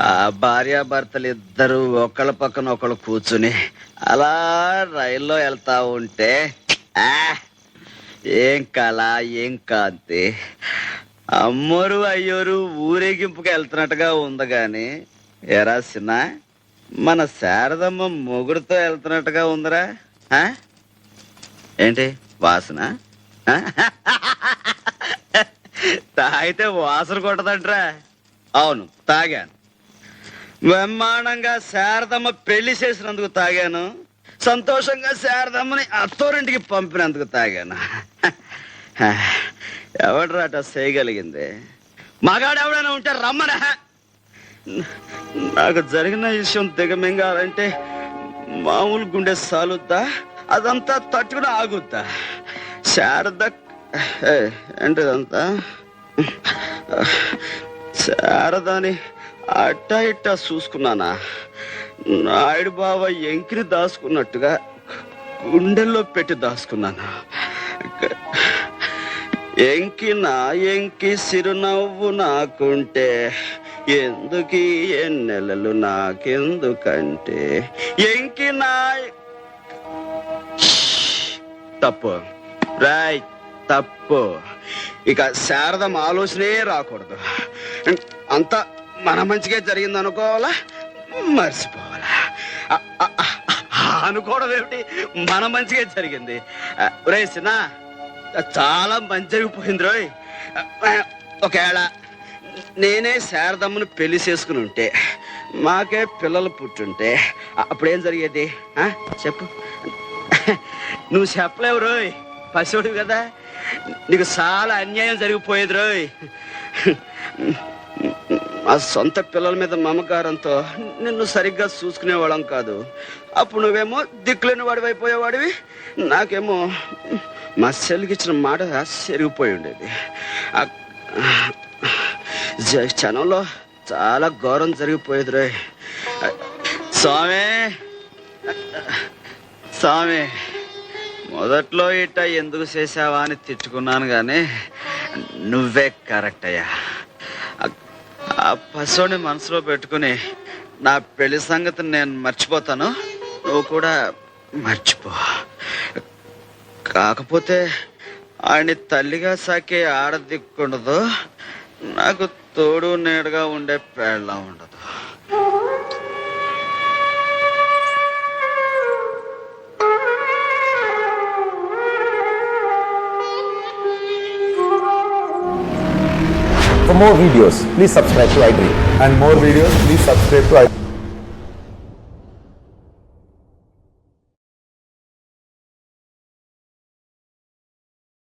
ఆ భార్యాభర్తలు ఇద్దరు ఒకళ్ళ పక్కన ఒకళ్ళు కూర్చుని అలా రైల్లో వెళ్తా ఉంటే ఏం కళ ఏం కాంతి? అమ్మోరు అయ్యోరు ఊరేగింపుకి వెళ్తున్నట్టుగా ఉంది గాని ఎరా సిన్న మన శారదమ్మ మొగుడుతో వెళ్తున్నట్టుగా ఉందిరా ఆ? ఏంటి వాసన? తాగితే వాసన కొట్టదంట్రా. అవును తాగాను. బ్రహ్మాండంగా శారదమ్మ పెళ్ళి చేసినందుకు తాగాను. సంతోషంగా శారదమ్మని అత్తోరింటికి పంపినందుకు తాగాను. ఎవడ్రా చేయగలిగింది? మగాడెవడైనా ఉంటే రమ్మనా నాకు జరిగిన విషయం దిగమింగాలంటే మామూలు గుండె సాలుద్దా? అదంతా తట్టుకుని ఆగుద్దా? శారద ఏంటిదంతా? శారదాని అట్టా ఇట్టా చూసుకున్నానా? నాయుడు బావ ఎంకిని దాచుకున్నట్టుగా గుండెల్లో పెట్టి దాచుకున్నాను? ఎంకి ఎంకి సిరునవ్వు నాకుంటే ఎందుకు ఎన్నెలలు నాకెందుకంటే? ఎంకి నా తప్పు. రాయ్ తప్పు. ఇక శారదం ఆలోచనే రాకూడదు. అంతా మన మంచిగా జరిగింది అనుకోవాలా మర్చిపోవాలా అనుకోవడం ఏమిటి? మన మంచిగా జరిగింది. రేసినా చాలా మంచి జరిగిపోయింది రోయ్ ఒకవేళ నేనే శారదమ్మను పెళ్ళి చేసుకుని ఉంటే మాకే పిల్లలు పుట్టుంటే అప్పుడేం జరిగేది? చెప్పు. నువ్వు చెప్పలేవు రోయ్. పశువుడు కదా. నీకు చాలా అన్యాయం జరిగిపోయేది రోయ్ మా సొంత పిల్లల మీద మమకారంతో నిన్ను సరిగ్గా చూసుకునేవాళ్ళం కాదు. అప్పుడు నువ్వేమో దిక్కులేని వాడివి అయిపోయేవాడివి నాకేమో మా చెల్లికి ఇచ్చిన మాట సెరిగిపోయి ఉండేది క్షణంలో చాలా ఘోరం జరిగిపోయేది రే స్వామి! స్వామి! మొదట్లో ఇట్ట ఎందుకు చేసావా అని తిట్టుకున్నాను కానీ నువ్వే కరెక్ట్ అయ్యా. ఆ- ఆ పశువుని మనసులో పెట్టుకుని నా పెళ్ళి సంగతి నేను మర్చిపోతాను. నువ్వు కూడా మర్చిపో. కాకపోతే ఆయన్ని తల్లిగా సాకే ఆడదిక్కుండదు నాకు తోడు నేడుగా ఉండే పేళ్ళ ఉండదు For more videos, please subscribe to iDream. and more videos, please subscribe to iDream.